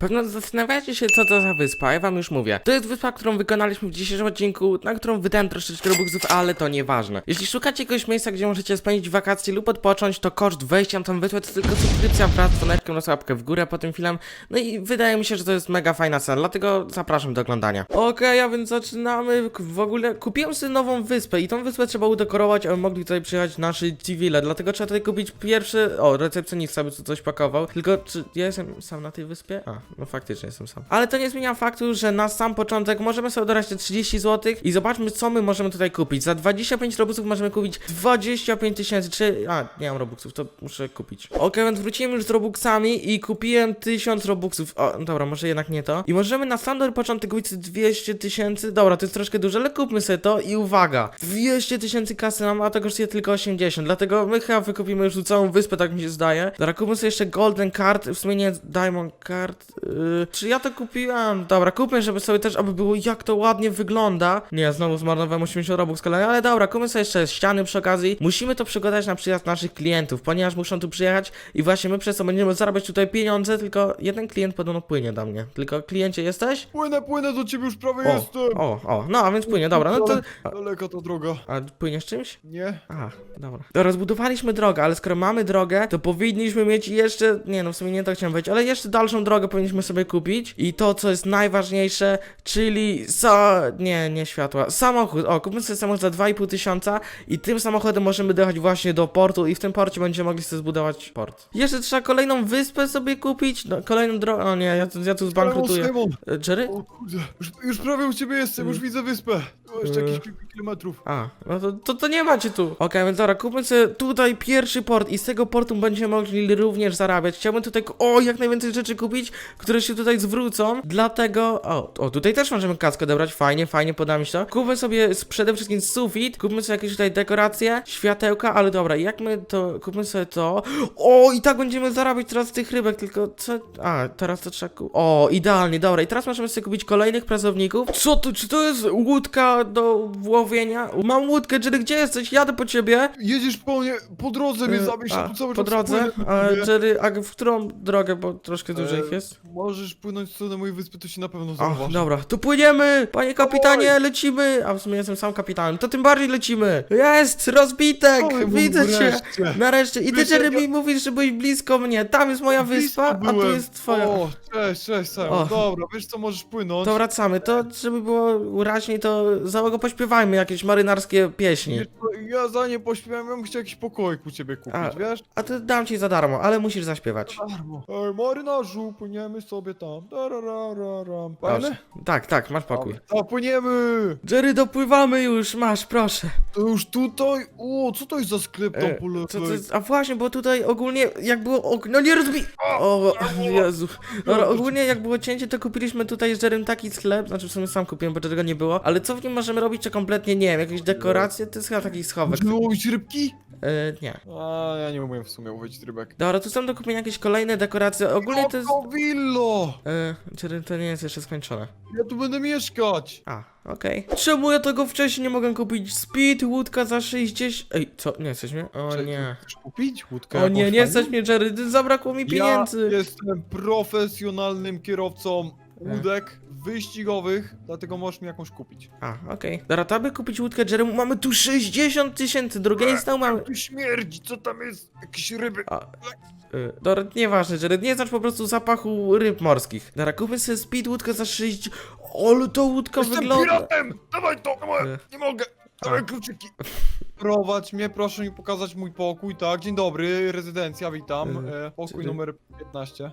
Pewno zastanawiacie się, co to za wyspa, ja wam już mówię. To jest wyspa, którą wykonaliśmy w dzisiejszym odcinku, na którą wydałem troszeczkę robuxów, ale to nieważne. Jeśli szukacie jakiegoś miejsca, gdzie możecie spędzić wakacje lub odpocząć, to koszt wejścia na tą wyspę to tylko subskrypcja wraz z dzwoneczkiem na łapkę w górę po tym filmem. No i wydaje mi się, że to jest mega fajna scena, dlatego zapraszam do oglądania. Okej, a więc zaczynamy. W ogóle kupiłem sobie nową wyspę i tą wyspę trzeba udekorować, aby mogli tutaj przyjechać nasi civile, dlatego trzeba tutaj kupić pierwszy... O, recepcjonista by tu coś pakował. Tylko, czy ja jestem sam na tej wyspie? A, no faktycznie jestem sam. Ale to nie zmienia faktu, że na sam początek możemy sobie dodać te 30 zł i zobaczmy, co my możemy tutaj kupić. Za 25 robuxów możemy kupić 25 tysięcy, czy... A, nie mam robuxów, to muszę kupić. Okej, więc wróciłem już z robuxami i kupiłem 1000 robuxów. O, dobra, może jednak nie to. I możemy na dobry początek kupić sobie 200 tysięcy. Dobra, to jest troszkę dużo, ale kupmy sobie to i uwaga. 200 tysięcy kasy nam, a to kosztuje tylko 80, dlatego my chyba wykupimy już tu całą wyspę, tak mi się zdaje. Dobra, kupmy sobie jeszcze Golden Card, w sumie nie Diamond Card. Yy, czy ja to kupiłem? Dobra, kupmy, żeby sobie też, aby było jak to ładnie wygląda. Nie, znowu zmarnowałem 80 robux kolejny, ale dobra, kupmy sobie jeszcze ściany przy okazji. Musimy to przygotować na przyjazd naszych klientów, ponieważ muszą tu przyjechać i właśnie my przez to będziemy zarabiać tutaj pieniądze, tylko jeden klient podobno płynie do mnie. Tylko kliencie jesteś? Płynę, płynę do ciebie, już prawie O, jestem. o, o, no a więc płynie, dobra, no to... A, Daleka ta droga. a płyniesz czymś? Nie? Ach, dobra. To rozbudowaliśmy drogę, ale skoro mamy drogę, to powinniśmy mieć jeszcze. Nie no, w sumie nie to chciałem powiedzieć, ale jeszcze dalszą drogę powinniśmy sobie kupić. I to, co jest najważniejsze, czyli sa. Nie, nie światła. Samochód. O, kupmy sobie samochód za 2,5 tysiąca i tym samochodem możemy dojechać właśnie do portu i w tym porcie będziemy mogli sobie zbudować port. Jeszcze trzeba kolejną wyspę sobie kupić. No, kolejną drogę. O nie, ja, tu- ja tu zbankrutuję. Simon, E, Jerry? O kurde, już, już prawie u ciebie jestem, już widzę wyspę. O, jeszcze jakieś kilka kilometrów. A, no to, to, to nie macie tu. Okej, więc dobra, kupmy sobie tutaj pierwszy port i z tego portu będziemy mogli również zarabiać. Chciałbym tutaj, o, jak najwięcej rzeczy kupić, które się tutaj zwrócą. Dlatego, o, o tutaj też możemy kaskę odebrać, fajnie, fajnie, poda mi się to. Kupmy sobie przede wszystkim sufit, kupmy sobie jakieś tutaj dekoracje, światełka, ale dobra, jak my to, kupmy sobie to. O, i tak będziemy zarabiać teraz z tych rybek, tylko co, a, teraz to trzeba kupić. O, idealnie, dobra, i teraz możemy sobie kupić kolejnych pracowników. Co to, czy to jest łódka do łowienia? Mam łódkę, Jerry, gdzie jesteś? Jadę po ciebie. Jedziesz po mnie, po drodze mnie E, ja tu cały po czas drodze? płynę A, ciebie. Jerry, a w którą drogę, bo troszkę dużo ich E, jest? Możesz płynąć w stronę mojej wyspy, to się na pewno zauważy. dobra, to płyniemy! Panie kapitanie, lecimy! A w sumie jestem sam kapitanem, to tym bardziej lecimy! Jest! Rozbitek! Oj, Widzę cię! wreszcie. Nareszcie! I ty, ja- mi mówisz, że byłeś blisko mnie. Tam jest moja Blisko wyspa, a tu byłem. jest twoja. O, cześć, cześć, Simon. O. Dobra, wiesz co, możesz płynąć. To wracamy. To, żeby było uraźniej, to załogo pośpiewajmy jakieś marynarskie pieśni. Wiesz co, Ja za nie pośpiewałem, ja bym chciał jakiś pokoik u ciebie kupić, A, wiesz? A to dam ci za darmo, ale musisz zaśpiewać. Darmo. Ej, marynarzu, płyniemy sobie tam. Dararararam. Proszę. Fajne? Tak, tak, masz pokój. A, płyniemy! Jerry, dopływamy już, masz, proszę. To już tutaj? O, co to jest za sklep tam E, po lewej? co to jest? A właśnie, bo tutaj ogólnie jak było ok... No nie rozbij... O, Jezu. Dobra, ogólnie jak było cięcie, to kupiliśmy tutaj z Jerrym taki sklep, znaczy w sumie sam kupiłem, bo tego nie było, ale co w nim możemy robić, czy kompletnie nie wiem, jakieś dekoracje, to jest chyba taki schowek. Możemy łowić rybki? E, nie. A, ja nie umiem w sumie łowić rybek. Dobra, tu są do kupienia jakieś kolejne dekoracje, ogólnie to jest... O, willo! E, to nie jest jeszcze skończone. Ja tu będę mieszkać! A, okej. Czemu ja tego wcześniej nie mogę kupić? Speed, łódka za 60... Ej, co? Nie jesteś mnie? O nie. Chcesz kupić łódkę O jakąś nie, nie fajną? jesteś mnie, Jerry, ty- zabrakło mi pieniędzy. Ja jestem profesjonalnym kierowcą E. łódek wyścigowych, dlatego możesz mi jakąś kupić. A, okej. Dobra, to aby kupić łódkę Jerry, mamy tu 60 tysięcy, drugiej stał mamy... Tu śmierdzi, co tam jest? Jakieś ryby. A, y, dobra, nieważne, Jerry, nie znasz po prostu zapachu ryb morskich. Dobra, kupmy sobie speed łódkę za 60... Ale to łódka Jestem wygląda... piratem! Dawaj to! Dawaj. E. Nie mogę! Dawaj kluczyki! Prowadź mnie, proszę mi pokazać mój pokój, tak? Dzień dobry, rezydencja, witam. E, E, pokój numer 15.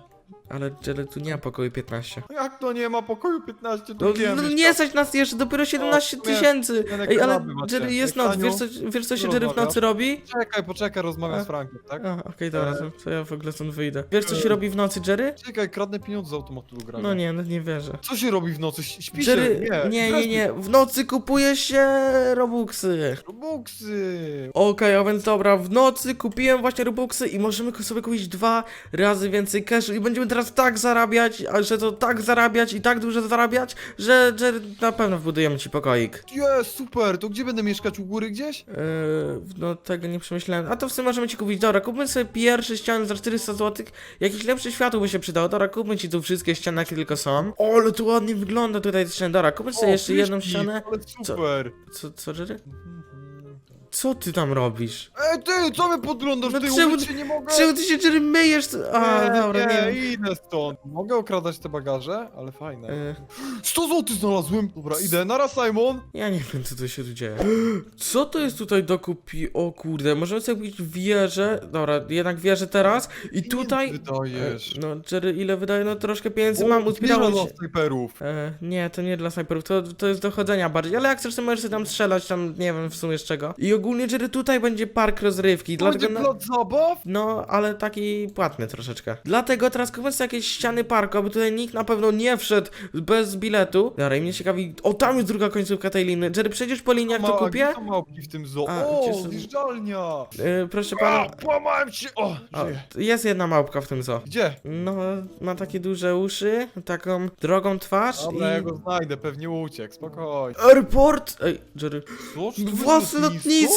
Ale Jerry, tu nie ma pokoju 15. Jak to nie ma pokoju 15? Tu No, no nie stać nas jeszcze, dopiero 17 nie, tysięcy. Ej, ale. Jerry, jest noc, wiesz co, wiesz co się Jerry w nocy robi? Czekaj, poczekaj, rozmawiam z Frankiem, tak? A, okej, dobra, E. to, ja w ogóle stąd wyjdę. Wiesz co się robi w nocy, Jerry? Czekaj, kradnę pieniądze z automatu do grania. No nie, no nie wierzę. Co się robi w nocy? Śpi się? Jerry, nie, nie, nie, w nocy kupuje się Robuxy. Robuxy! Okej, a więc dobra, w nocy kupiłem właśnie Robuxy i możemy sobie kupić dwa razy więcej cashu i będziemy będziemy teraz tak zarabiać, a że to tak zarabiać i tak dużo zarabiać, że, że na pewno wbudujemy ci pokoik. Jest, super, to gdzie będę mieszkać? U góry gdzieś? Yy, no tego nie przemyślałem. A to w sumie możemy ci kupić. Dobra, kupmy sobie pierwszy ścian za 400 zł. Jakiś lepszy światło by się przydało. Dobra, kupmy ci tu wszystkie ściany, jakie tylko są. O, ale tu ładnie wygląda tutaj ta ściana. Dobra, kupmy sobie jeszcze jedną ścianę. Ale super. Co, co, Jerry? Co ty tam robisz? Ej, ty, co mnie podglądasz? No ty, czemu- się nie mogę? Czemu ty się Jerry myjesz? A, nie, dobra, nie. nie, idę stąd. Mogę okradać te bagaże? Ale fajne. Yy, 100 zł znalazłem. Dobra, idę. Nara, Simon. ja nie wiem, co tu się tu dzieje. Co to jest tutaj do kupi? O kurde, możemy sobie kupić wieżę. Dobra, jednak wieżę teraz. I tutaj... Wydajesz. E, No, Jerry, ile wydaje? No troszkę pieniędzy O, mam, dla się. snajperów. E, nie, to nie dla snajperów, to, to jest dochodzenia bardziej, ale jak chcesz, to możesz sobie tam strzelać, tam nie wiem w sumie z czego. I ogólnie, Jerry, tutaj będzie park rozrywki, Będzie dlatego... No, zabaw? no, ale taki płatny troszeczkę. Dlatego teraz kupmy sobie jakieś ściany parku, aby tutaj nikt na pewno nie wszedł bez biletu. Dobra, i mnie ciekawi... O, tam jest druga końcówka tej liny. Jerry, przejdziesz po linii, jak to kupię? są małpki w tym zoo? A, o, są- zjeżdżalnia. E, proszę A, pana... połamałem się. O, O, żyję. jest jedna małpka w tym zoo. Gdzie? No, ma takie duże uszy, taką drogą twarz Dobra, ja i... go znajdę, pewnie uciekł, spokojnie. Airport! Ej, Jerry. Co? Czy to Własne lotnisko!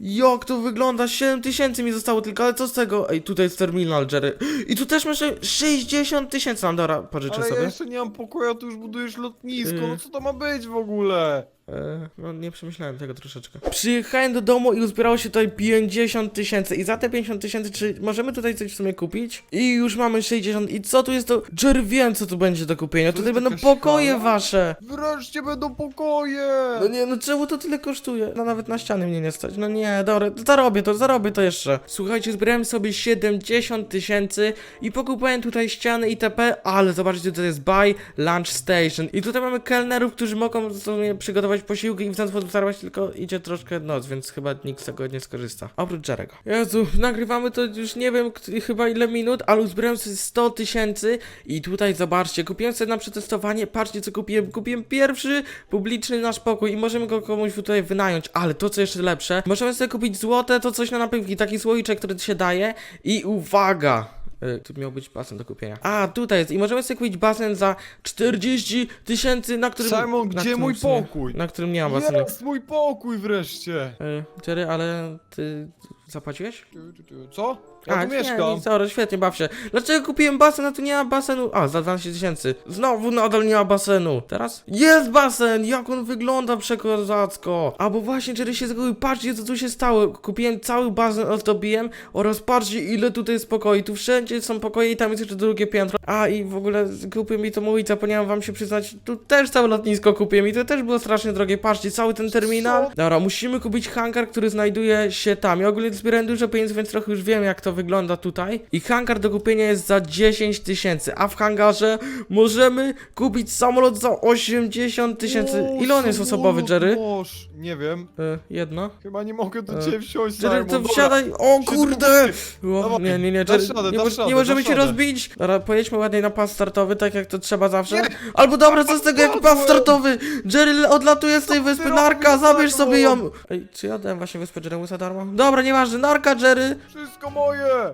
Jak to wygląda? 7 tysięcy mi zostało tylko, ale co z tego? Ej, tutaj jest terminal, Jerry. I tu też masz 60 tysięcy, dobra, pożyczę Ale ja sobie. jeszcze nie mam pokoju, a tu już budujesz lotnisko, Y. no co to ma być w ogóle? E, no nie przemyślałem tego troszeczkę. Przyjechałem do domu i uzbierało się tutaj 50 tysięcy. I za te 50 tysięcy, czy możemy tutaj coś w sumie kupić? I już mamy 60. I co tu jest to? Jerry, wiem co tu będzie do kupienia. To Tutaj będą pokoje wasze. Wreszcie będą pokoje! No nie, no czemu to tyle kosztuje? No nawet na ściany mnie nie stać. No nie, dobra, zarobię to, zarobię to jeszcze. Słuchajcie, zbierałem sobie 70 tysięcy i pokupałem tutaj ściany itp., ale zobaczcie, tutaj jest buy lunch station. I tutaj mamy kelnerów, którzy mogą sobie przygotować posiłki i w ten sposób zarobić, tylko idzie troszkę noc, więc chyba nikt z tego nie skorzysta. Oprócz Jerego. Jezu, nagrywamy to już nie wiem, chyba ile minut, ale uzbierałem sobie 100 tysięcy i tutaj zobaczcie, kupiłem sobie na przetestowanie, patrzcie co kupiłem, kupiłem pierwszy publiczny nasz pokój i możemy go komuś tutaj wynająć, ale to co jeszcze lepsze, możemy sobie kupić złote, to coś na napęki, taki słoiczek, który się daje i uwaga! Y, Tu miał być basen do kupienia. A, tutaj jest. I możemy sobie kupić basen za 40 tysięcy, na którym. Simon, na gdzie którym mój w sumie- pokój? Na którym nie ma basenu. Jest mój pokój wreszcie! Y, Jerry, ale ty zapłaciłeś? Tu, tu, tu. Co? Ja tu mieszkam. Nie, dobra, świetnie, baw się. Dlaczego kupiłem basen, a tu nie ma basenu? A, za 12 tysięcy. Znowu nadal nie ma basenu. Teraz? Jest basen! Jak on wygląda przekozacko. A, bo właśnie Jerry się zgubił. Patrzcie, co tu się stało. Kupiłem cały basen, ozdobiłem oraz patrzcie, ile tutaj jest pokoi. Tu wszędzie są pokoje i tam jest jeszcze drugie piętro. A, i w ogóle kupiłem mi to mówić, zapomniałem wam się przyznać. Tu też całe lotnisko kupiłem i to też było strasznie drogie. Patrzcie, cały ten terminal. Co? Dobra, musimy kupić hangar, który znajduje się tam. Ja ogólnie zbierałem dużo pieniędzy, więc trochę już wiem, jak to wygląda tutaj. I hangar do kupienia jest za 10 tysięcy, a w hangarze możemy kupić samolot za 80 tysięcy. Ile on jest osobowy, Jerry? Boż. Nie wiem. Y, jedno. Chyba nie mogę do E, ciebie wsiąść, Jerry, Simon. to Dobra. wsiadaj. O kurde! po O, Dawaj. nie, nie, nie, Dasz Jerry, radę, nie, dasz nie możemy radę. rozbić. Dobra, pojedźmy ładnie na pas startowy, tak jak to trzeba zawsze. Albo dobra, co z tego, jak pas startowy? Jerry odlatuje z tej wyspy, robisz, narka, zabierz sobie ją. Ej, czy ja dałem właśnie wyspę Jerrymu za darmo? Dobra, nieważne, narka, Jerry. Wszystko moje!